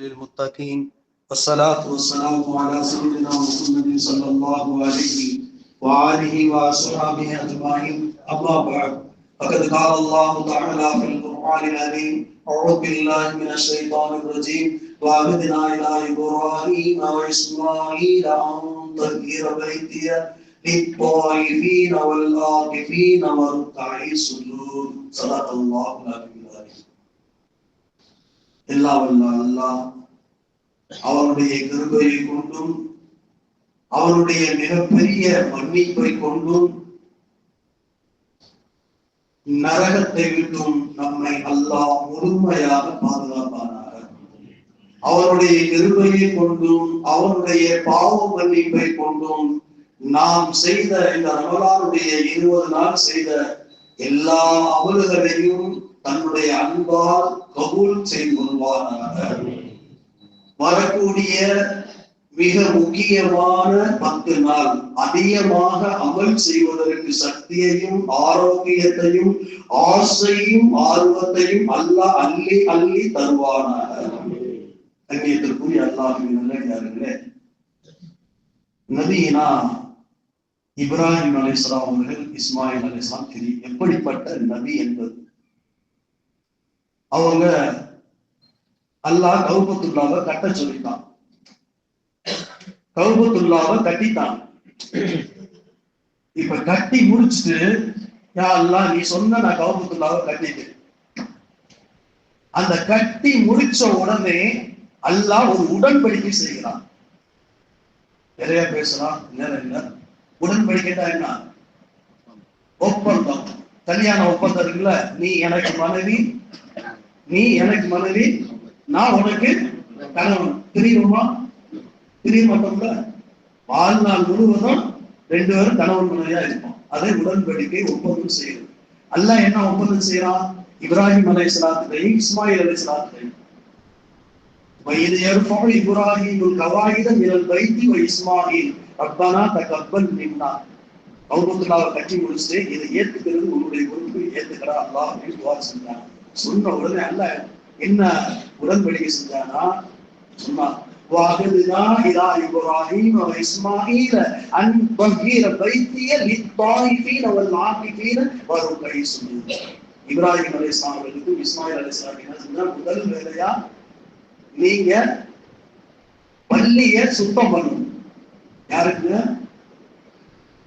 للمتقين، والصلاة والسلام على سيدنا محمد صلى الله عليه وآله وأصحابه أجمعين. أما بعد، فقد قال الله تعالى في القرآن العظيم أعوذ بالله من الشيطان الرجيم. وعبدنا إلى إبراهيم وإسماعيل أن طهر بيتي للطائفين والآكفين والركع السجود. صدق الله العظيم. எல்லா வல்ல அவருடைய கிருபையை கொண்டும் அவருடைய மிகப்பெரிய மன்னிப்பை கொண்டும் நரகத்தை விட்டும் நம்மை அல்லாஹ் முழுமையாக பாதுகாப்பானாக. அவருடைய கிருபையை கொண்டும் அவருடைய பாவ மன்னிப்பை கொண்டும் நாம் செய்த இந்த ரமலானுடைய இருபது நாள் செய்த எல்லா அவல்களையும் தன்னுடைய அன்பால் கபூல் செய்து கொள்வானாக. வரக்கூடிய மிக முக்கியமான பத்து நாள் அதிகமாக அமல் செய்வதற்கு சக்தியையும் ஆரோக்கியத்தையும் ஆசையும் ஆர்வத்தையும் அல்லாஹ் அள்ளி அள்ளி தருவானாக. கண்ணியத்திற்குரிய அல்லாஹின் நல்லே இப்ராஹிம் அலிஸ்லாம் அவர்கள் இஸ்மாயில் அலிஸ்லாம் திரி எப்படிப்பட்ட நபி என்பது? அவங்க அல்லாஹ் கௌபத்துல்லாவை கட்ட சொல்லிட்டான். கௌபத்துல்லாவை கட்டிட்டான். இப்ப கட்டி முடிச்சுட்டு யா அல்லா நீ சொன்ன நான் கௌபத்துல்லாவை கட்டிட்டேன். அந்த கட்டி முடிச்ச உடனே அல்லாஹ் ஒரு உடன்படிக்கை செய்கிறான். நிறைய பேசலாம் நேரம் இல்ல உடன்படிக்கைட்டா என்ன? ஒப்பந்தம். கல்யாண ஒப்பந்தம் இருக்குல்ல? நீ எனக்கு மனைவி நீ எனக்கு மனைவி நான் உனக்கு கணவன். பிரியுமா பிரிய மாட்டோம்ல? வாழ்நாள் முழுவதும் ரெண்டு பேரும் கணவன் மனைவியா இருப்போம். அதை உடன்படிக்கை ஒப்பந்தம் செய்யுது அல்ல என்ன ஒப்பந்தம் செய்யறான்? இப்ராஹிம் அலை சலாத்துலையும் இஸ்மாயில் அலை சலாத்துலையும் வயது ஏற்போம் இப்ராஹிம் கவாயிதம் இழல் வைத்தி வ இஸ்மாயில். ரப்பானா தக்கப்பல் நின்னா. கௌரவத்துக்காக கட்டி முடிச்சுட்டு இதை ஏத்துக்கிறது உன்னுடைய பொறுப்பு ஏத்துக்கிறா அல்லா அப்படின்னு செஞ்சாங்க. சொன்ன உடனே அல்ல என்ன உடன்படிக்கை செஞ்சானா சொன்னான் وعهدنا إلى إبراهيم وإسماعيل أن طهر بيتي للطائفين والعاكفين والركع السجود இப்ராஹிம் அலி இஸ்லாம் அவர்களுக்கும் இஸ்மாயில் அலி இஸ்லாம் என்ன செஞ்சா முதல் வேலையா நீங்க பள்ளிய சுத்தம் பண்ணணும் யாருக்கு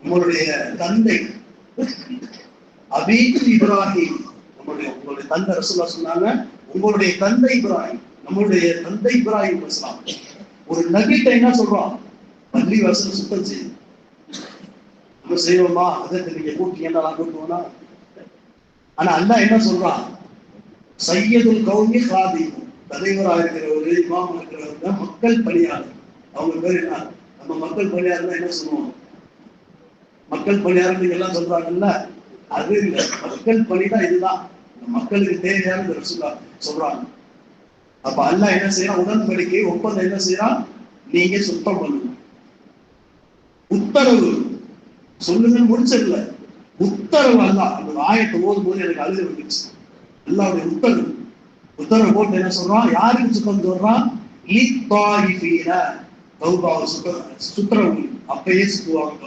உங்களுடைய தந்தை அபீக் இப்ராஹிம் நம்முடைய உங்களுடைய தந்தை ரசூல்லா சொன்னாங்க உங்களுடைய தந்தை இப்ராஹிம் நம்மளுடைய தந்தை இப்ராஹிம் இஸ்லாம் ஒரு நகிட்ட என்ன சொல்றோம் பள்ளி வாசல் சுத்தம் செய்யும் நம்ம செய்வோமா? அதற்கு நீங்க கூட்டி என்ன கூட்டுவோம்னா ஆனா அல்லா என்ன சொல்றான்? சையதுல் கௌமி காதி தலைவராக இருக்கிறவர் இமாம் இருக்கிறவர் தான் மக்கள் பணியாளர். அவங்க பேர் என்ன? நம்ம மக்கள் பணியாளர் என்ன சொல்லுவோம்? மக்கள் பணியாளர் நீங்க எல்லாம் சொல்றாங்கல்ல? அது இல்ல மக்கள் பணிதான் இதுதான். மக்களுக்கு தேவையான ரசூலா சொல்றாங்க. அப்ப அல்ல என்ன செய்யறான்? உடன்படிக்கை ஒப்பந்தம் என்ன செய்யறான்? நீங்க சுத்தம் பண்ணுங்க. உத்தரவு. சொல்லுங்க முடிச்சிடல. உத்தரவு அல்ல அந்த ஆயத்தை ஓதும் போது எனக்கு அழுது வந்துச்சு அல்லாவுடைய உத்தரவு. உத்தரவு போட்டு என்ன சொல்றான்? யாருக்கு சுத்தம் சொல்றான்? சுத்த சுத்தரவு. அப்பயே சுத்துவாங்க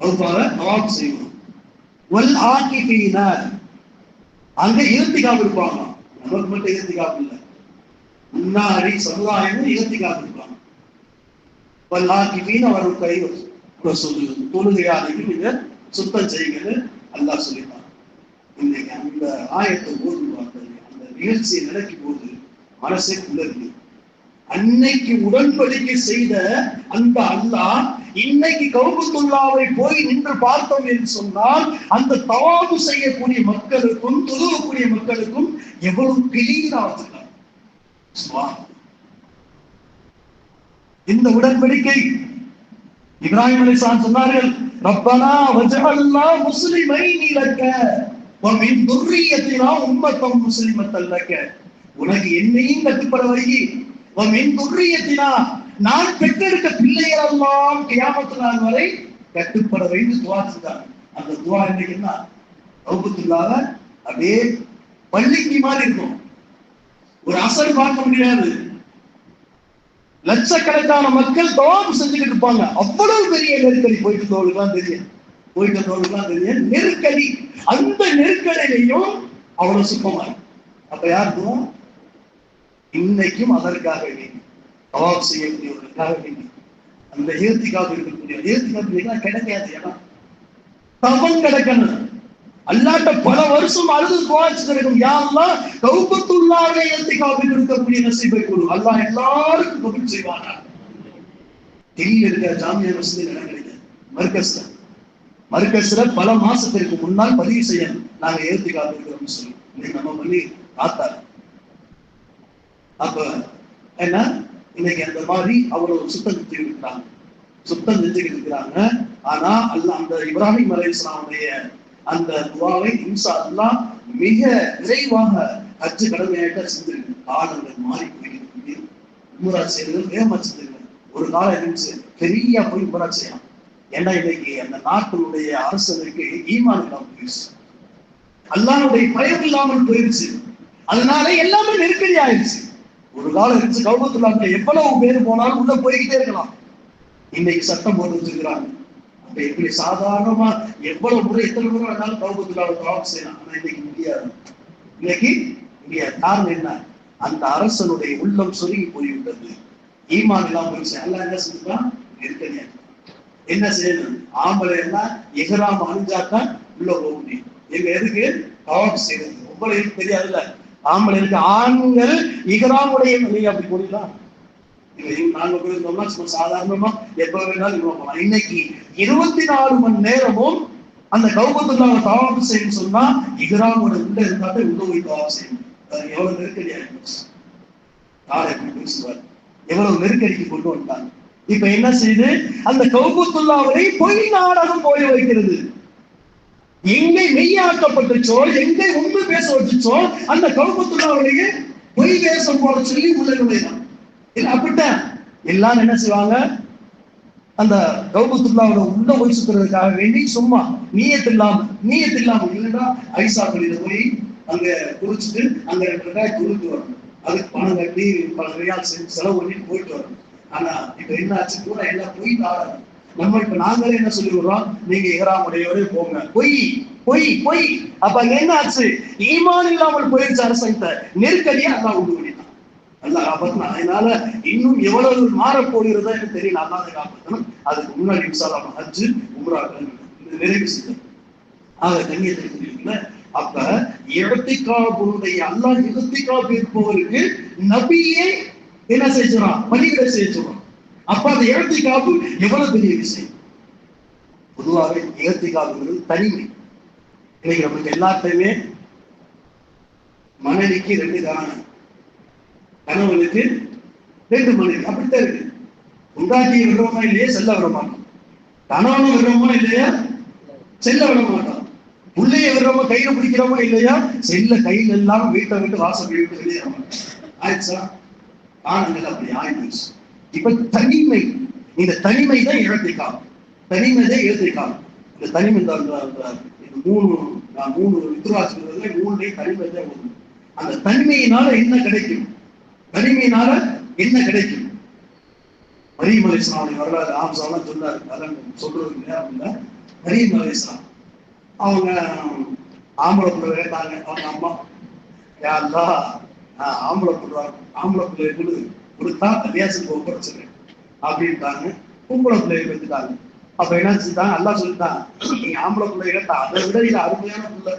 வகுப்பாக கௌபாவை செய்வோம். வல் ஆக்கிஃபீன. அங்க இருத்திக்காம இருப்பாங்க. நமக்கு மட்டும் இருத்திக்காம இல்லை. முன்னாடி சமுதாயமும் இருத்திக்காம இருப்பாங்க. வல் ஆக்கிஃபீன அவர் கை சொல்லு தொழுகையாதையும் நீங்க சுத்தம் செய்யுங்கன்னு அல்லாஹ் சொல்லிட்டான். இன்னைக்கு அந்த ஆயத்தை போது அந்த நிகழ்ச்சியை நடக்கும் போது மனசே குளர்ந்து அன்னைக்கு உடன்படிக்கை செய்த அந்த அல்லாஹ் இன்னைக்கு கவுபுத்துல்லாவை போய் நின்று பார்த்தோம் என்று சொன்னால் அந்த தவாபு செய்யக்கூடிய மக்களுக்கும் தொழுவக்கூடிய மக்களுக்கும் எவ்வளவு கிளீனாக இந்த உடன்படிக்கை இப்ராஹிம் அலிசான் சொன்னார்கள் ரப்பனா வஜகல்லா முஸ்லிமை நீலக்க உன் துர்ரியத்தினா உம்மத்தம் முஸ்லிமத்தல்லக்க. உனக்கு என்னையும் கட்டுப்பட வருகி உன் துர்ரியத்தினா நான் பெற்றெடுத்த பிள்ளைகள் எல்லாம் கியாமத்து நாள் வரை கட்டுப்பட வைத்து துவா செஞ்சாங்க அந்த துவா என்னைக்குன்னா என்ன அப்படியே பள்ளிக்கு மாதிரி இருக்கும். ஒரு அசல் பார்க்க முடியாது. லட்சக்கணக்கான மக்கள் தவாபு செஞ்சுக்கிட்டு இருப்பாங்க. அவ்வளவு பெரிய நெருக்கடி போயிட்டு தோளுக்குலாம் தெரியும். போயிட்டு தோளுக்குலாம் தெரியும். நெருக்கடி அந்த நெருக்கடியிலையும் அவ்வளவு சுத்தமா இருக்கும் அப்ப யாருக்கும் இன்னைக்கும் அதற்காக வேண்டி. தவாப் செய்யக்கூடியவர்களுக்காக வேண்டி அந்த ஏத்திக்காக இருக்கக்கூடிய ஏத்திக்காக கிடைக்காது ஏன்னா. தவம் கிடைக்கணும். அல்லாட்ட பல வருஷம் அழுது துவாச்சு கிடைக்கும். யாரெல்லாம் கௌபத்துள்ளாவே ஏத்திக்காவில் இருக்கக்கூடிய நசீபை கொடு. அல்லாஹ் எல்லாருக்கும் கபில் செய்வானா? டெல்லியில் இருக்கிற ஜாமியா மசூதியில் இடம் கிடைக்கும் மர்கஸ்ல மர்கஸ்ல பல மாசத்திற்கு முன்னால் பதிவு செய்யணும். நாங்க ஏத்திக்காவில் இருக்கிறோம்னு சொல்லி. இன்னைக்கு நம்ம பண்ணி பார்த்தாரு அப்ப என்ன? இன்னைக்கு அந்த மாதிரி அவ்வளவு சுத்தம் செஞ்சு இருக்கிறாங்க. சுத்தம் செஞ்சுக்கிட்டு இருக்கிறாங்க. ஆனா அல்ல அந்த இப்ராஹிம் அலை இஸ்லாமுடைய அந்த துவாவை இம்சா அல்லா மிக விரைவாக ஹஜ்ஜு கடமையாக செஞ்சிருக்கு. காலங்கள் மாறி போயிருக்கு உம்ரா செய்யறது வேகமா செஞ்சிருக்கு. ஒரு காலம் இருந்துச்சு. பெரிய போய் உம்ரா செய்யலாம். ஏன்னா இன்னைக்கு அந்த நாட்டினுடைய அரசனுக்கு ஈமான் இல்லாமல் போயிடுச்சு. அல்லாவுடைய பயம் இல்லாமல் போயிடுச்சு. அதனால எல்லாமே நெருக்கடி ஆயிடுச்சு ஒரு காலம் இருந்துச்சு கௌபத்துள்ளாங்க எவ்வளவு பேர் போனாலும் உள்ள போய்கிட்டே இருக்கலாம். இன்னைக்கு சட்டம் போட்டு வச்சிருக்கிறாங்க. அப்ப எப்படி சாதாரணமா எவ்வளவு முறை எத்தனை முறை வேணாலும் கௌபத்துள்ளாவை செய்யலாம். ஆனா இன்னைக்கு முடியாது. இன்னைக்கு முடியாது. காரணம் என்ன? அந்த அரசனுடைய உள்ளம் சுருங்கி போய்விட்டது. ஈமான் எல்லாம் போயிடுச்சு எல்லாம் என்ன செஞ்சுதான் நெருக்கடியா என்ன செய்யணும்? ஆம்பளை எல்லாம் எகராம அணிஞ்சாதான் உள்ள போக முடியும். எங்க எதுக்கு? தவாப் செய்யறது உங்களுக்கு தெரியாதுல்ல? ஆம்பளைக்கு ஆண்கள் இகராமுடைய நீங்க அப்படி போடலாம் நாங்க போயிருந்தோம்னா சும்மா சாதாரணமா எப்ப வேணாலும் இவ்வளவு போகலாம். இன்னைக்கு இருபத்தி நாலு மணி நேரமும் அந்த கௌபத்துள்ளாவை தவாப்பு செய்யணும் சொன்னா இகராமோட உள்ள இருந்தாலே உள்ள போய் தவாப்பு செய்யணும். அது எவ்வளவு நெருக்கடியா இருந்துச்சு எப்படி பேசுவார்? எவ்வளவு நெருக்கடிக்கு கொண்டு வந்தாங்க இப்ப என்ன செய்யுது அந்த கௌபத்துள்ளாவை பொய் நாடகம் போய் வைக்கிறது. எங்கே மெய்யாக்கப்பட்டுச்சோ எங்கே உண்மை பேச வச்சுச்சோ அந்த கௌபத்துள்ளாவுடைய பொய் வேஷம் போட சொல்லி உள்ள நுழைதான் இல்ல அப்படித்தான். எல்லாரும் என்ன செய்வாங்க? அந்த கௌபத்துள்ளாவோட உள்ள போய் சுத்துறதுக்காக வேண்டி சும்மா நீயத்து இல்லாம நீயத்து இல்லாம இல்லைன்னா ஐசா பள்ளியில போய் அங்க குடிச்சிட்டு அங்க ரெண்டு ரூபாய் கொடுத்து வரணும். அதுக்கு பணம் கட்டி பல ரியால் செலவு பண்ணி போயிட்டு வரணும். ஆனா இப்ப என்ன ஆச்சு பூரா எல்லாம் போய் ஆடணும் நம்ம இப்ப நாங்களே என்ன சொல்லிடுறோம் நீங்க இகராமுடையோரே போங்க. பொய் பொய் பொய். அப்ப அங்க என்ன ஆச்சு? ஈமான் இல்லாமல் போயிருச்சு அரசாங்கத்தை. நெருக்கடியா அதான் உண்டு பண்ணிட்டான் அல்ல காப்பாத்தணும் அதனால இன்னும் எவ்வளவு மாற போகிறதா எனக்கு தெரியல. அல்லாத காப்பாற்றணும் அதுக்கு முன்னாடி விசாரம் ஹஜ்ஜு உம்ரா நிறைவு செய்யும் ஆக கண்ணியத்திற்குரியவங்கள அப்ப இடத்திக்காபுடைய அல்லாஹ் இடத்திக்காப்பு இருப்பவருக்கு நபியே என்ன செஞ்சிடறான்? பணிகளை செஞ்சிடறான். அப்ப அந்த இடத்திக்காவு எவ்வளவு பெரிய விஷயம் பொதுவாக காப்புங்கிறது தனிமை. இன்னைக்கு நமக்கு எல்லாத்தையுமே மனைவிக்கு ரெண்டு தானம் கணவனுக்கு ரெண்டு மனைவி. அப்படித்தான் இருக்கு. உண்டாக்கி விடுறோமா இல்லையா செல்ல விட மாட்டோம் கணவனும் விடுறோமா இல்லையா செல்ல விட மாட்டோம். பிள்ளைய விடுறோமா கையில பிடிக்கிறோமா இல்லையா செல்ல கையில் எல்லாம் வீட்டை விட்டு வாசல் விட்டு வெளியே ஆயிடுச்சா? காலங்கள் அப்படி ஆயிடுச்சு. இப்ப தனிமை இந்த தனிமை தான் இழத்திக்காலம் தனிமை தான் இழத்திக்காலம் இந்த தனிமை தான் இந்த மூணு நான் மூணு ருத்ராசிரியர்கள் மூணுலேயும் தனிமை தான் அந்த தனிமையினால என்ன கிடைக்கும்? தனிமையினால என்ன கிடைக்கும்? மரியம் அலிஸ்லாமுடைய வரலாறு ஆம்சாலாம் சொன்னார். அதான் சொல்றது நேரம் இல்லை. மரியம் அலிஸ்லாம் அவங்க ஆம்பளை பிள்ளை கேட்டாங்க. அவங்க அம்மா யாருந்தா ஆம்பளை பிள்ளை ஆம்பளை பிள்ளை ஒரு தாத்தா வியாசத்துக்கு ஒப்படைச்சிருக்கேன் அப்படின்ட்டாங்க பொம்பளை பிள்ளைகள் வந்துட்டாங்க அப்ப என்னாச்சுதான் நல்லா சொல்லிட்டான் நீங்க ஆம்பளை பிள்ளைகள் அதை விட இது அருமையான பிள்ளை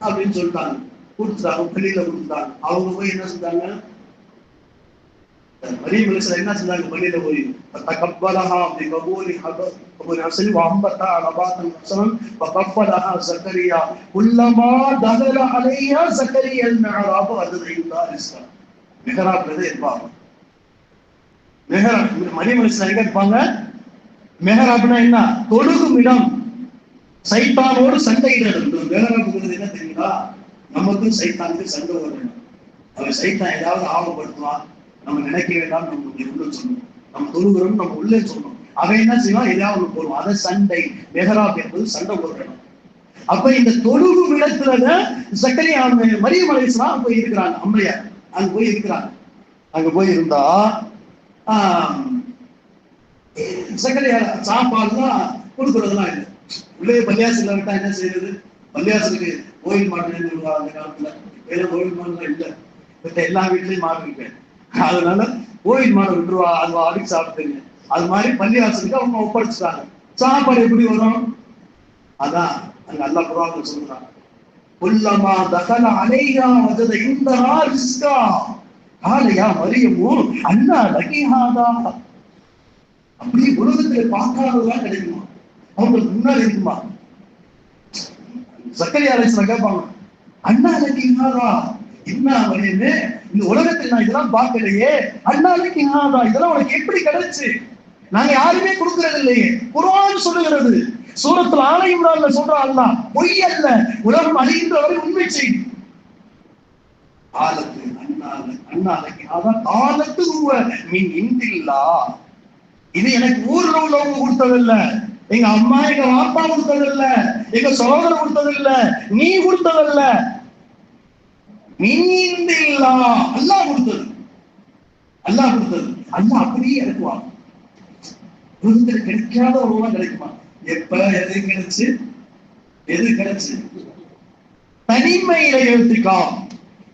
அப்படின்னு சொல்லிட்டாங்க. கொடுத்துட்டாங்க வெளியில கொடுத்துட்டாங்க. அவங்க போய் என்ன செஞ்சாங்க? மரிய மனுஷன் என்ன செஞ்சாங்க? வெளியில போய் தக்கப்பலஹா அப்படி கபூலி அப்படின்னு சொல்லி வம்பத்தா நபாத்தன் வசனம் தக்கப்பலஹா சக்கரியா. உள்ளமா தகல அலையா சக்கரியா என்ன அது இருந்தா இஸ்லாம் மெஹராப்ல இருப்பாங்க. மெஹராப் மரியம் அலிஸ்லாம் எங்க இருப்பாங்க? மெஹராப்னா என்ன? தொழுகும் இடம். சைத்தானோடு சண்டையிடணும் மெஹராப்புங்கிறது என்ன தெரியுங்களா நமக்கும் சைத்தானுக்கு சண்டை வரணும் அவன் சைத்தான் ஏதாவது ஆவப்படுத்துவான். நம்ம நினைக்க வேண்டாம் நம்ம உள்ள சொல்லணும். நம்ம தொழுகிறோம் நம்ம உள்ளே சொல்லணும். அவன் என்ன செய்வான்? ஏதாவது போடுவோம் போடுவான். அதை சண்டை. மெஹராப் என்பது சண்டை போடுறோம் அப்ப இந்த தொழுகும் இடத்துல சக்கரை மரியம் அலிஸ்லாம் போய் இருக்கிறாங்க. அம்மையார் அங்க போய் இருக்கிறாங்க அங்க போய் இருந்தா ஆம், சக்கரையா சாப்பாடுலாம் கொடுக்கறதுலாம் இல்லை. உள்ளே பள்ளியாசில விட்டா என்ன செய்யறது? பள்ளியாசலுக்கு கோயில் மாடு அந்த காலத்துல. வேற கோயில் மாடுலாம் இல்ல. மற்ற எல்லா வீட்லயும் மாடு இருக்கேன் அதனால கோயில் மாடு விட்டுருவா அது அடிச்சு சாப்பிட்டுங்க. அது மாதிரி பள்ளியாசலுக்கு அவங்க ஒப்படைச்சிட்டாங்க. சாப்பாடு எப்படி வரும்? அதான் அங்க அல்லா குரான் சொல்றாங்க தகன தகல அலையா வஜத இந்த ரிஸ்கா. காலையா மரியமோ அண்ணா லகிஹாதா. அப்படி உலகத்துல பார்க்காததான் கிடைக்குமா? அவங்களுக்கு முன்னாடி இருக்குமா? சக்கரை அலைசல கேட்பாங்க அண்ணா லகிஹாதா. என்ன மரியமே இந்த உலகத்தில் நான் இதெல்லாம் பார்க்கலையே. அண்ணா லகிஹாதா. இதெல்லாம் உனக்கு எப்படி கிடைச்சு? நாங்க யாருமே கொடுக்கறது இல்லையே குரான் சொல்லுகிறது. சூரத்துல ஆலை இம்ரான்ல சொல்றான் அல்லாஹ் பொய் அல்ல. உலகம் அழிகின்ற வரை உண்மை செய்தி ஆலத்து அண்ணால அண்ணாலைக்கு அதான் ஆலத்து உவ மின் இந்தில்லா. இது எனக்கு ஊர்ல உள்ளவங்க கொடுத்ததில்ல. எங்க அம்மா எங்க வாப்பா கொடுத்ததில்ல. எங்க சகோதரர் கொடுத்ததில்ல. நீ கொடுத்ததில்ல. மின் இந்தில்லா. அல்லாஹ் கொடுத்தது. அல்லாஹ் கொடுத்தது. அல்லாஹ் அப்படியே இறக்குவான். உலகத்துல கிடைக்காத உருவம் கிடைக்குமா? எப்ப எது கிடைச்சு? எது கிடைச்சு? தனிமையில எழுத்துக்காம்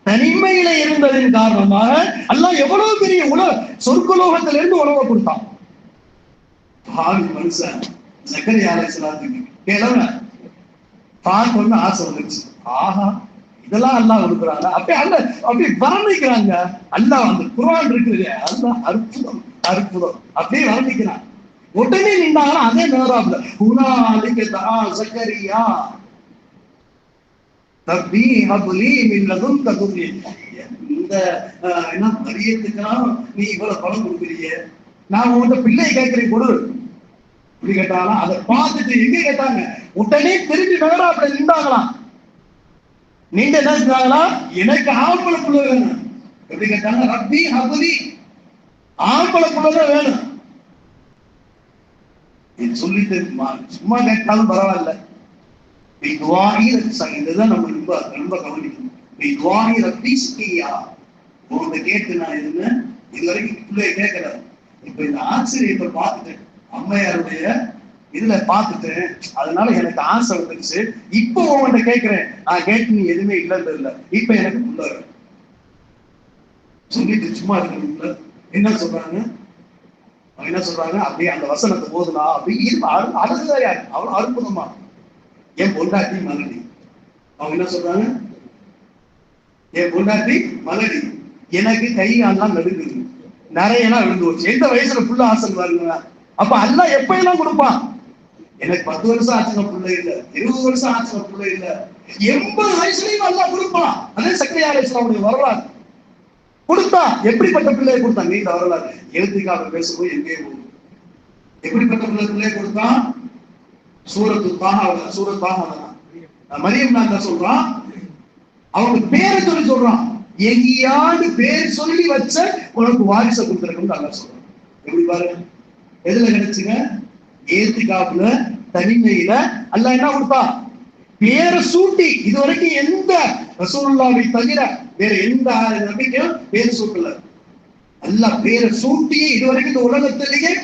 தனிமையில இருந்ததின் காரணமாக அல்லாஹ் எவ்வளவு பெரிய உலக சொர்க்கலோகத்திலிருந்து இருந்து உணவை கொடுத்தான். பாவி மனுஷன் சக்கரை ஆலோசனாத்துக்கு கிழவன் பார்க்க வந்து ஆசை வந்துருச்சு. ஆஹா இதெல்லாம் அல்லாஹ் கொடுக்குறாங்க. அப்படியே அல்ல அப்படி வர்ணிக்கிறாங்க. அல்லாஹ் அந்த குர்ஆன் இருக்குது அல்லாஹ் அற்புதம் அற்புதம். அப்படியே வர்ணிக்கிறான். உடனே நின்றாங்கன்னா அதே நேராப்ல ஹுனாலிக தஆ சக்கரியா ரப்பி ஹபுலி மின் தகுதி இந்த என்ன மரியத்துக்கெல்லாம் நீ இவ்வளவு பணம் கொடுக்குறீங்க? நான் உன்கிட்ட பிள்ளை கேட்கிறேன் கொடு. இப்படி கேட்டாலும் அதை பார்த்துட்டு எங்க கேட்டாங்க? உடனே திரும்பி நேராப்ல நின்றாங்களாம். நீங்க என்ன செஞ்சாங்களா? எனக்கு ஆம்பளை புள்ள வேணும். எப்படி கேட்டாங்க? ரப்பி ஹபுலி ஆம்பளை புள்ளதான் வேணும். இது சொல்லி சும்மா கேட்டாலும் பரவாயில்ல. நீ துவாகி இதுதான் நம்ம ரொம்ப ரொம்ப கவனிக்கணும். நீ துவாகி ரத்தீஸ்கியா உன்கிட்ட கேட்டு நான் இருந்தேன் இது வரைக்கும் பிள்ளைய கேட்கல இப்ப இந்த ஆசிரியத்தை பார்த்துட்டேன். அம்மையாருடைய இதுல பார்த்துட்டேன். அதனால எனக்கு ஆசை வந்துருச்சு. இப்போ உன்கிட்ட கேட்கிறேன் நான் கேட்டு நீ எதுவுமே இல்லைன்னு இல்ல. இப்ப எனக்கு உள்ள சொல்லிட்டு சும்மா இருக்கணும்ல. என்ன சொல்றாங்க? அவங்க என்ன சொல்றாங்க? அப்படியே அந்த வசனத்தை போதுனா அப்படி அழுதுதான் யாரு அவ்வளவு அற்புதமா என் பொண்டாட்டி மலடி. அவங்க என்ன சொல்றாங்க? என் பொண்டாட்டி மலடி. எனக்கு கை கால்லாம் நடுங்குது. நிறையெல்லாம் விழுந்து வச்சு எந்த வயசுல புள்ள ஆசல் பாருங்க. அப்ப அல்ல எப்ப எல்லாம் கொடுப்பான்? எனக்கு பத்து வருஷம் ஆச்சுங்க புள்ள இல்ல. இருபது வருஷம் ஆச்சுங்க புள்ள இல்ல. எண்பது வயசுலயும் நல்லா கொடுப்பான். அதே சக்கரை ஆலோசனை வரலாறு. கொடுத்தா எப்படிப்பட்ட பிள்ளையை கொடுத்தா? நீ வரலாறு எழுத்துக்காக பேசும்போது எங்கே எப்படிப்பட்ட பிள்ளை பிள்ளையை கொடுத்தான் சூரத்து தாக சூரத் தாக மரியம் நான் சொல்றான்? அவங்க பேரை சொல்லி சொல்றான். எங்கேயாவது பேர் சொல்லி வச்ச உனக்கு வாரிசை கொடுத்துருக்கணும் நல்லா சொல்றான். எப்படி பாருங்க எதுல கிடைச்சுங்க ஏத்துக்காப்புல தனிமையில. அல்ல என்ன கொடுப்பா பேரை சூட்டி. இதுவரைக்கும் எந்த ரசூல்லாவை தவிர வேற எந்த நம்பிக்கையும் பேர் சூட்டல. அல்ல பேரை சூட்டி இதுவரைக்கும் இந்த உலகத்திலேயே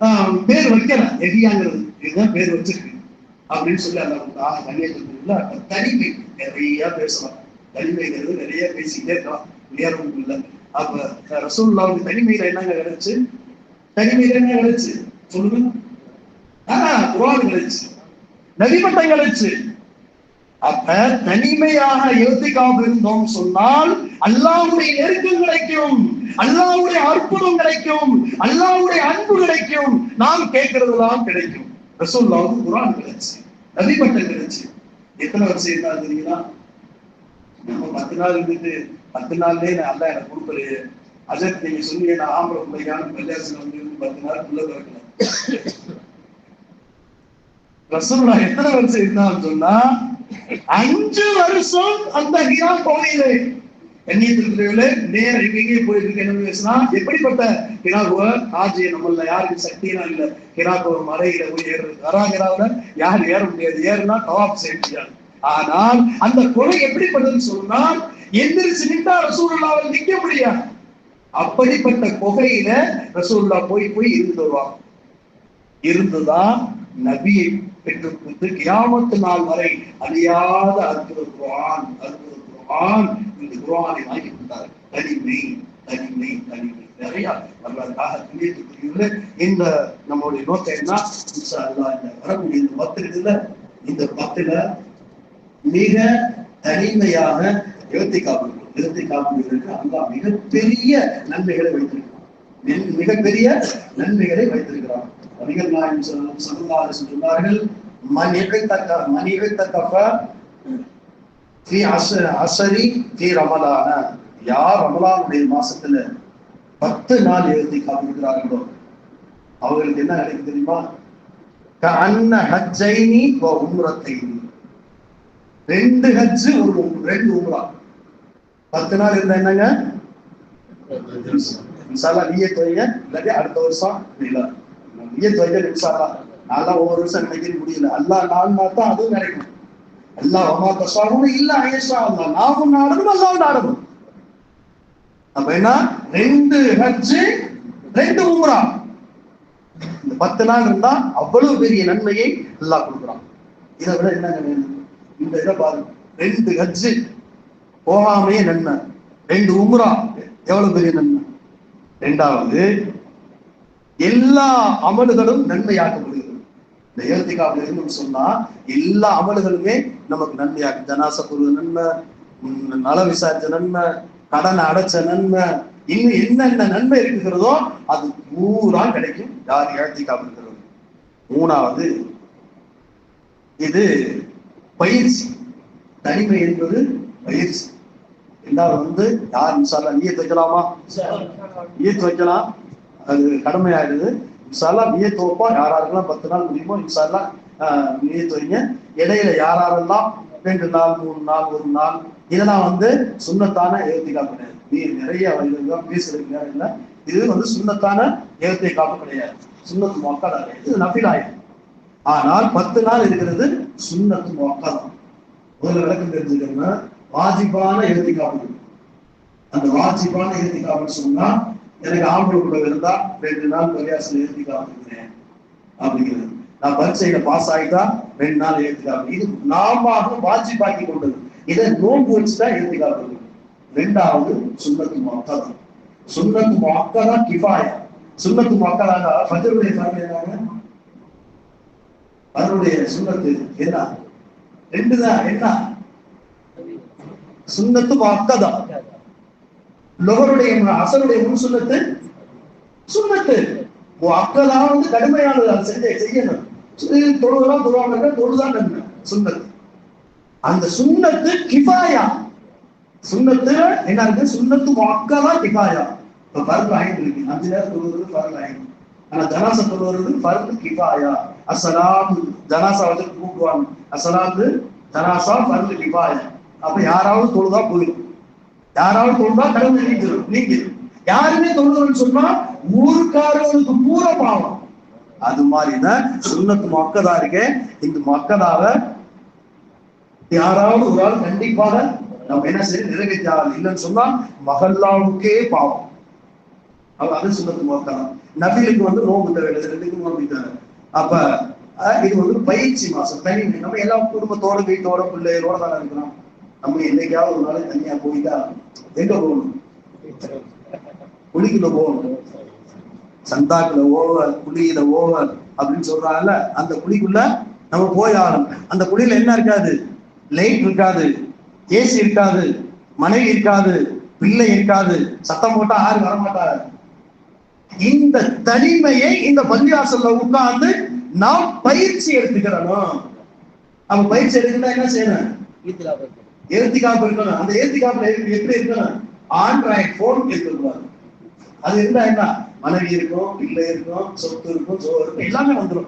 ஆஹ், பேர் வைக்கல. எதியாங்கிறது. இதுதான் பேர் வச்சிருக்கு. அப்படின்னு சொல்லி அல்லா கொடுத்தா கண்ணியத்துல தனிமை. நிறைய பேசலாம். தனிமைங்கிறது நிறைய பேசிக்கிட்டே இருக்கலாம். நேரம் இல்லை. அப்ப ரசூலுல்லாவுக்கு தனிமையில என்னங்க கிடைச்சு? தனிமையில என்ன கிடைச்சு? சொல்லுங்க. ஆஹ் குரான் கிடைச்சு. நதிமட்டம் கிடைச்சு. அப்ப தனிமையாக யோசிக்காமல் இருந்தோம் சொன்னால் அல்லாவுடைய நெருக்கம் கிடைக்கும் அல்லாவுடைய அற்புதம் கிடைக்கும் அல்லாவுடைய அன்பு கிடைக்கும் நாம் கேட்கறதெல்லாம் கிடைக்கும். ரசூல்லாவுக்கு குரான் கிடைச்சு நதிமட்டம் கிடைச்சு. எத்தனை வருஷம் இருந்தாலும் தெரியுங்களா நம்ம பத்து நாள் இருந்துட்டு பத்து நாள்லயே நான் அல்ல எனக்கு கொடுக்கலையே. அஜத் நீங்க சொன்னீங்க நான் ஆம்பளை பிள்ளையான பள்ளியாசனம் வந்து இருந்து பத்து நாள் உள்ள பிறக்கல. ரசோல்லா எத்தனை வருஷம் இருந்தான்னு சொன்னா அஞ்சு வருஷம் அந்த ஹிரா கோயிலே. கண்ணியத்திற்குரியவர்களே நேர எங்கெங்கே போயிட்டு இருக்கு என்ன பேசினா எப்படிப்பட்ட ஹிராகுவ? ஆஜி நம்மள யாருக்கு சக்தியெல்லாம் இல்ல. ஹிராகுவ மலையில போய் ஏறுறது ஹராகிராவில யார் ஏற முடியாது. ஏறுனா தவாப் செய்ய முடியாது ஆனால் அந்த கொலை எப்படிப்பட்டதுன்னு சொன்னால் எந்திரிச்சு நின்றா ரசூலுல்லாவால் நிக்க முடியாது அப்படிப்பட்ட குகையில ரசூல்லா போய் போய் இருந்து வருவாங்க இருந்துதான் நபியை பெற்று கியாமத்து நாள் வரை அழியாத அற்புத குரான் அற்புத குரான் இந்த குரானை வாங்கி கொடுத்தார் தனிமை தனிமை தனிமை. நிறைய இந்த நம்மளுடைய நோக்கம் என்ன இந்த வரக்கூடிய இந்த பத்து இருக்குல்ல இந்த பத்துல மிக தனிமையாக எழுத்தி காப்பீர்கள் எழுத்தி காப்பீர்களுக்கு அல்லா மிகப்பெரிய நன்மைகளை வைத்திருக்கிறான். மிக- மிகப்பெரிய நன்மைகளை வைத்திருக்கிறார் நபிகள் நாயகம் வஸல்லம் சொன்னார்கள் மன் இகத்தக்க மன் இகத்தக்கஃப ஃபி அஸ் அஸ்ரி ஃபி ரமலான. யார் ரமலானுடைய மாசத்துல பத்து நாள் எழுதி காப்பிருக்கிறார்களோ அவர்களுக்கு என்ன கிடைக்கும் தெரியுமா? கஅன்ன ஹஜ்ஜைனி உம்ரத்தைனி. ரெண்டு ஹஜ்ஜு ஒரு ரெண்டு உம்ரா. பத்து நாள் இருந்தா என்னங்க? நீயத் வைங்க இல்லாட்டி அடுத்த வருஷம் இல்ல நீயத் வைங்க இன்ஷால்லா நான்லாம் ஒவ்வொரு வருஷம் நினைக்கிறது முடியல. எல்லா நாள் தான் அதுவும் நினைக்கும் எல்லா வமா தசாவும் இல்ல ஐயஷா அல்லாஹ். நாவும் நாடணும் அல்லாஹ் நாடணும். அப்ப என்ன? ரெண்டு ஹஜ்ஜு ரெண்டு உம்ரா. இந்த பத்து நாள் இருந்தா அவ்வளவு பெரிய நன்மையை அல்லாஹ் கொடுக்குறான். இதை விட என்னங்க வேணும் இந்த இதை பாருங்க. ரெண்டு ஹஜ்ஜு போகாமையே நன்மை. ரெண்டு உம்ரா எவ்வளவு பெரிய நன்மை? ரெண்டாவது எல்லா அமல்களும் நன்மையாக்கப்படுகிறது. இந்த ஏர்த்திகாவில் இருந்து சொன்னா எல்லா அமல்களுமே நமக்கு நன்மையாக்கும் ஜனாசப்புரு நன்மை உம், நல விசாரிச்ச நன்மை கடனை அடைச்ச நன்மை இன்னும் என்னென்ன நன்மை இருக்குகிறதோ அது பூரா கிடைக்கும். யார் ஏர்த்திகாவில் இருக்கிறது மூணாவது இது பயிற்சி. தனிமை என்பது பயிற்சி. ரெண்டாவது வந்து யார் இன்ஷால்லா நீயத் வைக்கலாமா நீயத் வைக்கலாம் அது கடமையாகுது. இன்ஷால்லா நீயத் வைப்போம் யாராருக்கெல்லாம் பத்து நாள் முடியுமோ இன்ஷால்லா ஆஹ், நீயத் வைங்க இடையில யாரெல்லாம் ரெண்டு நாள் மூணு நாள் ஒரு நாள் இதெல்லாம் வந்து சுண்ணத்தான ஏத்தி காப்பு கிடையாது. நீ நிறைய இதுதான் பேசுறதுக்கு இல்லை. இது வந்து சுண்ணத்தான ஏத்தி காப்பு கிடையாது. சுண்ணத்து மக்கள் இது நபிலாயம் ஆனால் பத்து நாள் இருக்கிறது சுண்ணத்து மக்கள் முதல்ல விளக்கம் தெரிஞ்சுக்கணும்னா வாஜிபான எழுதி காப்பு. அந்த வாஜிபான எழுதி காப்புன்னு சொன்னா எனக்கு ஆம்பளை கூட இருந்தா ரெண்டு நாள் பரியாசம் எழுதி காமிக்கிறேன். அப்படிங்கிறது. நான் பரீட்சையில பாஸ் ஆகிட்டா ரெண்டு நாள் எழுதி காப்பு இது நாம பாக்கி கொண்டது. இதை நோன்பு வச்சுதான் எழுதி காப்பு ரெண்டாவது சுண்ணத்து மக்கள் சுண்ணத்து மக்கள் தான் கிஃபாயா. சுண்ணத்து மக்களாக பஜருடைய ஃபர்மு என்னங்க? அதனுடைய சுண்ணத்து என்ன? ரெண்டு தான். என்ன? சுண்ணத்து தான். லொகருடைய அசருடைய முன் சுண்ணத்து? சுண்ணத்து. அக்கதா வந்து கடுமையானது. அதை செஞ்ச செய்யணும். தொழுதெல்லாம் தொழுவாங்க தொழுதான் நன்மை சுண்ணத்து. அந்த சுண்ணத்து கிஃபாயா. சுண்ணத்து என்ன இருக்கு சுண்ணத்து மக்கதா கிஃபாயா. இப்ப பருப்பு ஆயிட்டு இருக்கு அஞ்சு நேரம் தொழுவது பருப்பு ஆயிட்டு ஆனா ஜனாசா தொழுவது பருப்பு கிஃபாயா. அசலாம் ஜனாசா வந்து கூப்பிடுவாங்க. அசலாத்து ஜனாசா பருப்பு கிஃபாயா. அப்ப யாராவது தொழுதா போயிடும். யாராவது தொழுதா கடவுள் நீங்கிடும் நீங்கிடும் யாருமே தொழுதுன்னு சொன்னா ஊருக்காரர்களுக்கு பூர பாவம். அது மாதிரிதான் சுண்ணத்து மக்கதா இருக்கேன் இந்த மக்கதாவ யாராவது ஒரு ஆள் கண்டிப்பாக நம்ம என்ன செய்ய நிறைவேற்றாது இல்லைன்னு சொன்னா மகல்லாவுக்கே பாவம். அவர் அது சுண்ணத்து மக்கதா நபிலுக்கு வந்து நோம்பு தேவையில்லை ரெண்டுக்கும் நோம்பிட்டாரு அப்ப இது வந்து பயிற்சி மாசம். தனி நம்ம எல்லா குடும்பத்தோட வீட்டோட பிள்ளைகளோட தானே இருக்கிறோம். நம்ம என்னைக்காவது ஒரு நாளைக்கு தனியா போயிட்டா எங்க போகணும்? குளிக்குள்ள போகணும். சந்தாக்குல ஓவர் குழியில ஓவர் அப்படின்னு சொல்றாங்கல்ல அந்த குழிக்குள்ள நம்ம போய் ஆகணும். அந்த குழியில என்ன இருக்காது? லைட் இருக்காது. ஏசி இருக்காது. மனைவி இருக்காது. பிள்ளை இருக்காது. சத்தம் போட்டா யாரும் வரமாட்டாரு இந்த தனிமையை இந்த பள்ளிவாசல்ல உட்கார்ந்து நாம் பயிற்சி எடுத்துக்கிறோம் நம்ம பயிற்சி எடுக்கணும்னா என்ன செய்யணும்? ஏத்தி காப்பு இருக்கணும். அந்த ஏத்தி காப்புல எப்படி இருக்கணும்? ஆண்ட்ராய்ட் போன் இருக்கக்கூடாது அது இருந்தா என்ன? மனைவி இருக்கும் பிள்ளை இருக்கும் சொத்து இருக்கும் சோறு இருக்கும் எல்லாமே வந்துடும்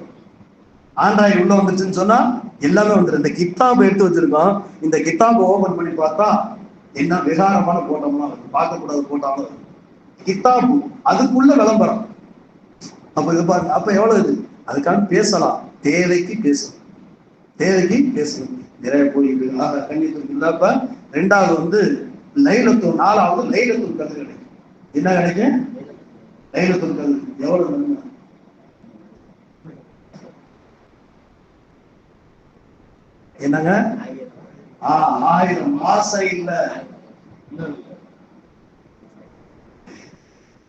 ஆண்ட்ராய்டு உள்ள வந்துருச்சுன்னு சொன்னா எல்லாமே வந்துடும் இந்த கித்தாப் எடுத்து வச்சிருக்கோம். இந்த கித்தாப் ஓபன் பண்ணி பார்த்தா என்ன விகாரமான போட்டோம்னா பார்க்கக்கூடாது போட்டாலும் கித்தாபு அதுக்குள்ள விளம்பரம். அப்ப இது பாருங்க. அப்ப எவ்வளவு இது? அதுக்காக பேசலாம். தேவைக்கு பேசணும். தேவைக்கு பேசணும். நிறைய போய் ஆக கண்ணியத்திற்கு அப்ப ரெண்டாவது வந்து லைலத்தூர் நாலாவது லைலத்தூர் கதிர் கிடைக்கும். என்ன கிடைக்கும்? லைலத்தூர் கதிர் எவ்வளவு நன்மை என்னங்க? ஆயிரம் மாசம் இல்ல.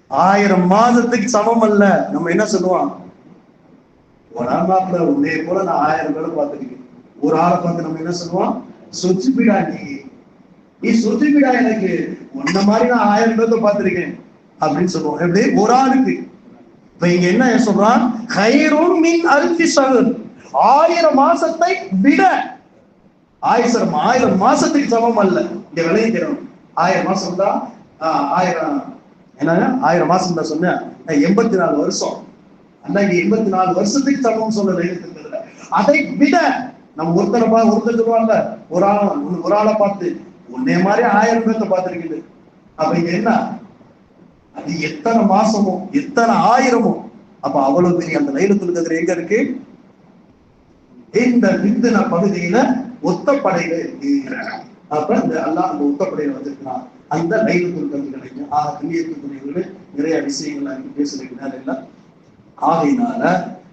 ஆயிரம் மாதத்துக்கு சமம் அல்ல. நம்ம என்ன சொல்லுவோம்? உடம்பாப்புல உன்னைய போல நான் ஆயிரம் பேரும் பார்த்துருக்கேன். ஒரு ஆளை பார்த்து நம்ம என்ன சொல்லுவோம்? சொச்சுப்பிடா நீ நீ சொச்சுப்பிடா எனக்கு. உன்ன மாதிரி நான் ஆயிரம் பேர்த்த பார்த்திருக்கேன். அப்படின்னு சொல்லுவோம். எப்படி? ஒரு ஆளுக்கு. இப்ப இங்க என்ன சொல்றான்? ஹைரும் மின் அல்ஃபி சகர் ஆயிரம் மாசத்தை விட. ஆயிரம் ஆயிரம் மாசத்துக்கு சமம் அல்ல. இங்க விளைவிக்கிறோம் ஆயிரம் மாசம் தான் ஆயிரம் என்னங்க? ஆயிரம் மாசம் தான் சொன்னேன் நான் எண்பத்தி நாலு வருஷம். அன்னைக்கு எண்பத்தி நாலு வருஷத்துக்கு சமம் சொல்ல லைலத்துல் அதை விட நம்ம ஒருத்தரை பார்த்து ஒருத்தர் சொல்லுவாங்கல்ல ஒரு ஆள் ஒரு ஆளை பார்த்து உன்னைய மாதிரி ஆயிரம் பேர்த்த பார்த்துருக்குது அப்ப இங்க என்ன? அது எத்தனை மாசமோ எத்தனை ஆயிரமோ அப்ப அவ்வளவு பெரிய அந்த லைலத்துல் கதிர் எங்க இருக்கு? இந்த விந்துன பகுதியில ஒத்தப்படையில அப்ப இந்த அல்லாஹ் அந்த ஒத்தப்படையில வந்திருக்கிறான். அந்த லைலத்துல் கதிர் ஆக கண்ணியத்துக்குரியவர்கள் நிறைய விஷயங்கள் பேசுறதுனால இல்ல. ஆகையினால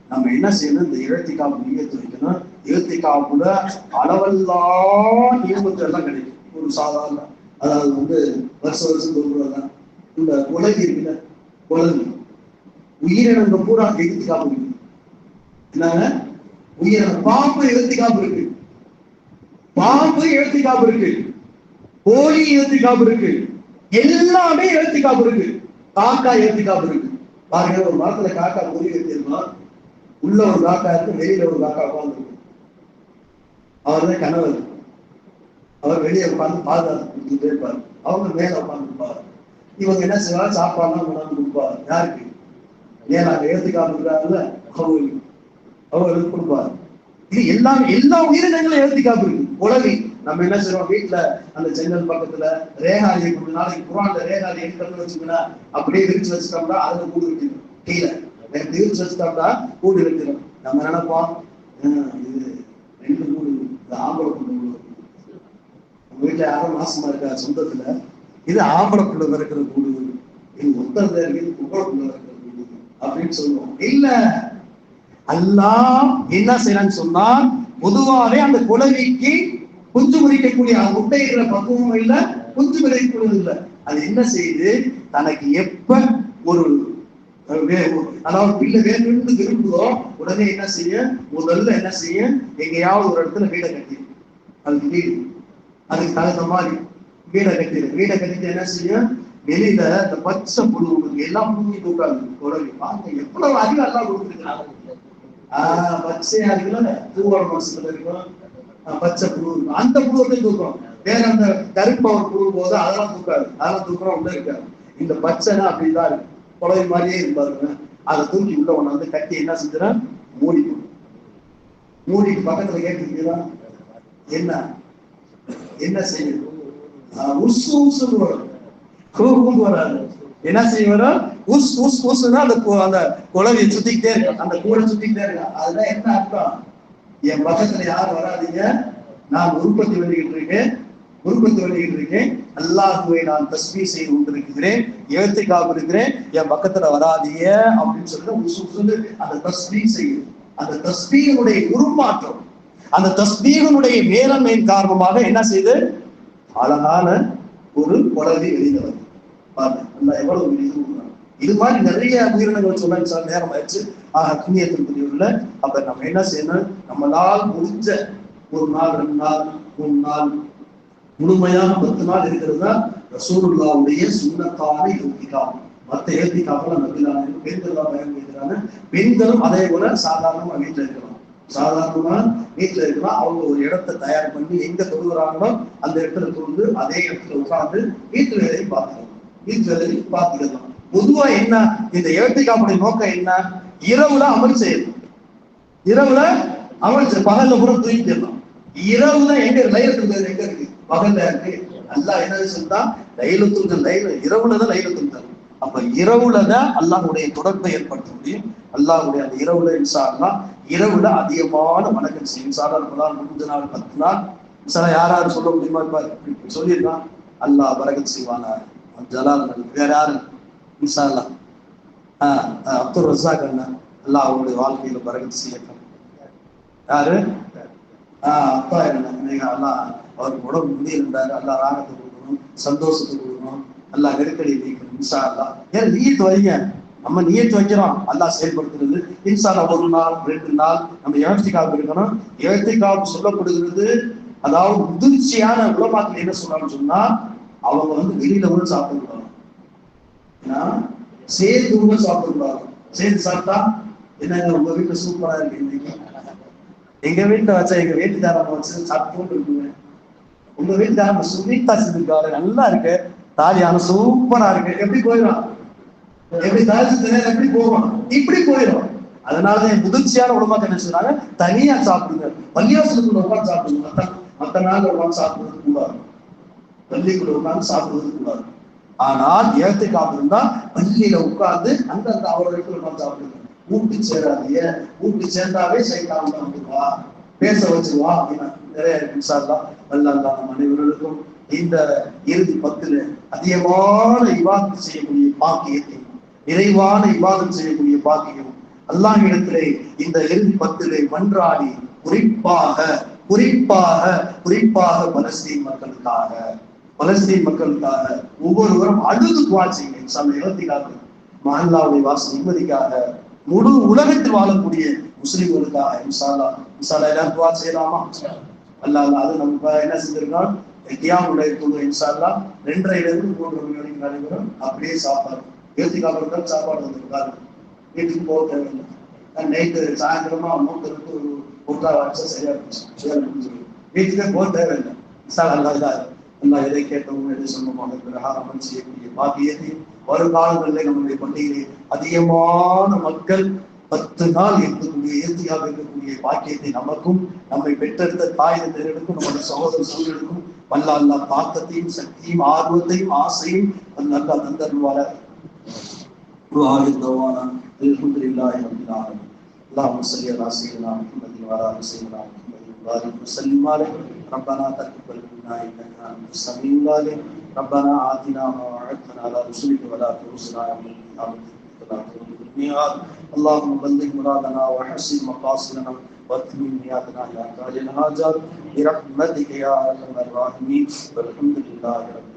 நம்ம என்ன செய்யணும்? இந்த இழத்திக்காப்பு நியத்து வைக்கணும் கூட அளவெல்லாம் நியமத்து எல்லாம் கிடைக்கும். ஒரு சாதாரண அதாவது வந்து வருஷ வருஷம் சொல்றதுதான் இந்த உலகி இருக்குல்ல உலகு உயிரினங்க பூரா எழுத்திக்காப்பு இருக்கு என்னங்க? உயிரினம் பாம்பு எழுத்திக்காப்பு இருக்கு. பாம்பு எழுத்திக்காப்பு இருக்கு. கோழி எழுத்திக்காப்பு இருக்கு. எல்லாமே எழுத்திக்காப்பு இருக்கு. காக்கா எழுத்திக்காப்பு இருக்கு. பாருங்க ஒரு மரத்துல காக்கா பொறி வச்சிருக்கோம் உள்ள ஒரு காக்கா இருக்கு வெளியில ஒரு காக்கா உட்கார்ந்து அவர் தான் கணவர். அவர் வெளியே உட்கார்ந்து பாதுகாத்து கொடுத்துட்டே இருப்பார். அவங்க மேல உட்கார்ந்து இருப்பார். இவங்க என்ன செய்வாங்க? சாப்பாடுலாம் கொண்டாந்து கொடுப்பார். யாருக்கு? ஏன் நாங்க எழுத்துக்காம இருக்கிறாங்கல்ல அவங்களுக்கு அவங்களுக்கு கொடுப்பார். இது எல்லாம் எல்லா உயிரினங்களும் எழுத்துக்காப்பு இருக்கு உலகி நம்ம என்ன செய்வோம் வீட்டுல அந்த ஜன்னல் பக்கத்துல ரேகாலியை கொஞ்ச நாளைக்கு குரான்ல ரேகாலி எடுக்கிறது வச்சுக்கோங்க அப்படியே விரிச்சு வச்சுட்டோம்னா அதுல கூடு வைக்கணும் கீழே. எனக்கு விரிச்சு வச்சுட்டோம்னா கூடு வைக்கணும் நம்ம நினைப்போம் "ஆஹ், இது ரெண்டு கூடு இது ஆம்பளை கூடு உங்க வீட்டுல யாரும் மாசமா இருக்கா சொந்தத்துல? இது ஆம்பளை புள்ள இருக்கிற கூடு. இது ஒத்தரத இருக்கு பொம்பளை புள்ள இருக்கிற கூடு அப்படின்னு சொல்லுவோம். இல்ல. எல்லாம் என்ன செய்யறான்னு சொன்னா பொதுவாவே அந்த குழவிக்கு குஞ்சு முறிக்கக்கூடிய முட்டைகிற பக்குவம் இல்ல குஞ்சு முறிக்கக்கூடியது இல்ல. அது என்ன செய்யுது? தனக்கு எப்ப ஒரு- அதாவது பிள்ளை வேணும்னு விரும்புகிறோம் உடனே என்ன செய்ய? முதல்ல என்ன செய்ய? எங்கேயாவது ஒரு இடத்துல வீடை கட்டி. அதுக்கு வீடு. அதுக்கு தகுந்த மாதிரி வீடை கட்டிடு வீடை கட்டிட்டு என்ன செய்யும் வெளியில இந்த பச்சை புழு உங்களுக்கு எல்லாம் புழுங்கி தூக்காது குழவி பாருங்க எவ்வளவு அறிவு எல்லாம் கொடுத்துருக்காங்க ஆஹ் பச்சையா இருக்குல்ல தூவர மாசத்துல இருக்கும். பச்சை புழு இருக்கும் அந்த புழுவை தூக்கம் வேற அந்த கருப்பவர் புழு போது அதெல்லாம் தூக்காது. அதெல்லாம் தூக்கம் உள்ள இருக்காது. இந்த பச்சைனா அப்படிதான் இருக்கு. குழவி மாதிரியே இருப்பாருங்க. அதை தூக்கி உள்ள கொண்டாந்து வந்து கட்டி என்ன செஞ்சிடும் மூடி மூடி பக்கத்துல கேட்டுக்கிறா என்ன? என்ன செய்யணும் உஸ் உஸ்னு வரும். கூகுள் வராது. என்ன செய்ய வரும் உஸ் உஸ் உஸ்னா அந்த அந்த குழவி சுத்திக்கிட்டே இருக்கு. அந்த கூடை சுத்திக்கிட்டே இருக்கு. அதுதான் என்ன அர்த்தம்? என் பக்கத்துல யாரும் வராதீங்க. நான் உற்பத்தி பண்ணிக்கிட்டு இருக்கேன். உற்பத்தி பண்ணிக்கிட்டு இருக்கேன். அல்லாஹுவை நான் தஸ்மி செய்து கொண்டிருக்கிறேன் எழுத்துக்காக இருக்கிறேன் என் பக்கத்துல வராதிய அப்படின்னு சொல்லிட்டு அந்த தஸ்மி செய்யும் அந்த தஸ்மியினுடைய உருமாற்றம் அந்த தஸ்மீகனுடைய மேலமையின் காரணமாக என்ன செய்து? அழகான ஒரு குழந்தை வெளியில வருது பாருங்க எவ்வளவு பெரிய இது மாதிரி நிறைய உயிரினங்கள் சொன்ன சார் நேரம் ஆயிடுச்சு. ஆக புண்ணியத்திற்குரியவர்கள அப்ப நம்ம என்ன செய்யணும்? நம்மளால் முடிஞ்ச ஒரு நாள் ரெண்டு நாள் மூணு நாள் முழுமையாக பத்து நாள் இருக்கிறது தான் ரசூலுல்லாவுடைய சுண்ணத்தான யோகிக்காம் மத்த ஏத்திக்காப்பெல்லாம் நம்பினாங்க பெண்கள் தான் பயன் பெண்களும் அதே போல சாதாரணமா வீட்டுல இருக்கிறோம் சாதாரணமா வீட்டுல இருக்கலாம். அவங்க ஒரு இடத்தை தயார் பண்ணி எங்க தொழுகிறாங்களோ அந்த இடத்துல தொழுந்து அதே இடத்துல உட்கார்ந்து வீட்டு வேலையை பார்த்துக்கலாம். வீட்டு வேலையை பார்த்துக்கலாம். பொதுவா என்ன? இந்த ஏத்திக்காப்புடைய நோக்கம் என்ன? இரவுல அமல் செய்யணும். இரவுல அமல் செய் பகல்ல கூட தூக்கிடலாம் இரவுல எங்க லைலத்துல் எங்க இருக்கு பகல்ல இருக்கு அல்லாஹ் என்ன சொல்றா? லைலத்துல் லைல இரவுல தான் லைலத்துல் அப்ப இரவுல தான் அல்லாஹ்வுடைய தொடர்பை ஏற்படுத்த முடியும். அல்லாஹுடைய அந்த இரவுல இன்ஷா இரவுல அதிகமான வணக்கம் செய்யும். சாதாரண நாள் முடிஞ்ச நாள் பத்து நாள். சார் யார் யாரும் சொல்ல முடியுமா இப்ப? சொல்லியிருக்கான் அல்லாஹ் பரகத் செய்வானா? ஜலால் வேற யாரு? இன்ஷா அல்லாஹ் ஆஹ் அப்துல் ரசாக் அண்ணா. அல்லாஹ் அவங்களுடைய வாழ்க்கையில பரகத் செய்யட்டும். யாரு? ஆஹ் அப்பா என்ன? அல்லாஹ் அவருக்கு உடம்பு முடியிருந்தாரு அல்லாஹ் ராகத்தை கொடுக்கணும் சந்தோஷத்தை கொடுக்கணும். அல்லாஹ் நெருக்கடி நீக்கணும் இன்ஷா ஏன் நீயத்து வைங்க நம்ம நீயத்து வைக்கிறோம். அல்லாஹ் செயல்படுத்துறது இன்ஷா ஒரு நாள் ரெண்டு நாள் நம்ம எழுத்திக்காப்பு இருக்கணும். எழுத்திக்காப்பு சொல்லப்படுகிறது. அதாவது முதிர்ச்சியான உலமாக்கள் என்ன சொல்றான்னு சொன்னா அவங்க வந்து வெளியில கூட சாப்பிடக்கூடாது. ஏன்னா சேர்ந்து கூட சாப்பிடக்கூடாது. சேர்ந்து சாப்பிட்டா என்னங்க உங்க வீட்டுல சூப்பரா இருக்கு இன்னைக்கு? எங்க வீட்டுல வச்சா எங்க வீட்டுக்காரங்க வச்சு சாப்பிட்டு இருக்குங்க உங்க வீட்டுக்காரங்க சுனிதா செஞ்சிருக்காரு நல்லா இருக்கு. தாலியான சூப்பரா இருக்கு. எப்படி போயிடும்? எப்படி தாலி தெரியாது எப்படி போவான் இப்படி போயிடும். அதனாலதான் முதிர்ச்சியான உடம்பாக்க என்ன சொல்றாங்க? தனியா சாப்பிடுங்க. பள்ளியாசனத்துல உட்காந்து சாப்பிடுங்க. மத்த மத்த நாள் உட்காந்து சாப்பிடுறது கூடாது. பள்ளிக்குள்ள உட்காந்து சாப்பிடுறது கூடாது. ஆனால் ஏத்து காப்பிருந்தா பள்ளியில உட்கார்ந்து அந்தந்த அவர்களுக்கு உட்காந்து சாப்பிடுங்க. ஊட்டி சேராதிய ஊட்டி சேர்ந்தாவே சைத்தான் வந்துருவா பேச வச்சிருவா அப்படின்னா நிறைய இருக்கு வல்லல்லா நம் அனைவர்களுக்கும் இந்த இறுதி பத்துல அதிகமான விவாதம் செய்யக்கூடிய பாக்கியத்தை நிறைவான விவாதம் செய்யக்கூடிய பாக்கியம் அல்லாஹ் இடத்திலே இந்த இறுதி பத்திலே மன்றாடி குறிப்பாக குறிப்பாக குறிப்பாக பலஸ்தீன் மக்களுக்காக பலஸ்தீன் மக்களுக்காக ஒவ்வொருவரும் அழுது வாழ்ச்சிங்க சம சாமி இழத்திக்காக மஹல்லாவுடைய வாச நிம்மதிக்காக முழு உலகத்தில் வாழக்கூடிய முஸ்லிம்களுக்காக இன்சாலா இன்சாலா எல்லாரும் துவா செய்யலாமா? அல்லா அது நம்ம என்ன செஞ்சிருக்கோம்? கியாமுடைய குழு இன்ஷால்லா ரெண்டரைல இருந்து மூன்று மணி வரைக்கும் நடைபெறும். அப்படியே சாப்பாடு. எழுதி இருந்தால் சாப்பாடு வந்துருக்காரு வீட்டுக்கு போக தேவையில்லை. நைட்டு சாயந்தரமா மூத்தருக்கு ஒரு ஒன்றா வச்சா சரியா இருந்துச்சு. வீட்டுக்கே போக தேவையில்லை. இன்ஷா அல்லா இதாக அல்லா எதை கேட்டவங்க எதை சொன்னோமாக பிரகாரம் செய்யக்கூடிய பாக்கியத்தை வருங்காலங்களில் நம்முடைய பண்டிகையிலே அதிகமான மக்கள் பத்து நாள் இருக்கக்கூடிய இயற்கையாக இருக்கக்கூடிய பாக்கியத்தை நமக்கும் நம்மை பெற்றெடுத்த தாய் தந்தையர்களுக்கும் நம்முடைய சகோதர சகோதரர்களுக்கும் வல்ல அல்லா தாக்கத்தையும் சக்தியும் ஆர்வத்தையும் ஆசையும் நல்லா தந்தருவார وآخر دعوانا الحمد لله رب العالمين اللهم صل على سيدنا محمد وعلى ال سيدنا محمد وبارك وسلم عليه ربنا تقبل منا انك انت السميع العليم ربنا آتنا ما وعدتنا على رسلك ولا ترسلنا يوم القيامة ولا تخزنا الميعاد اللهم بلغ مرادنا وحسن مقاصدنا واتمم نياتنا يا كاجل الحاجات برحمتك يا ارحم الراحمين. والحمد لله رب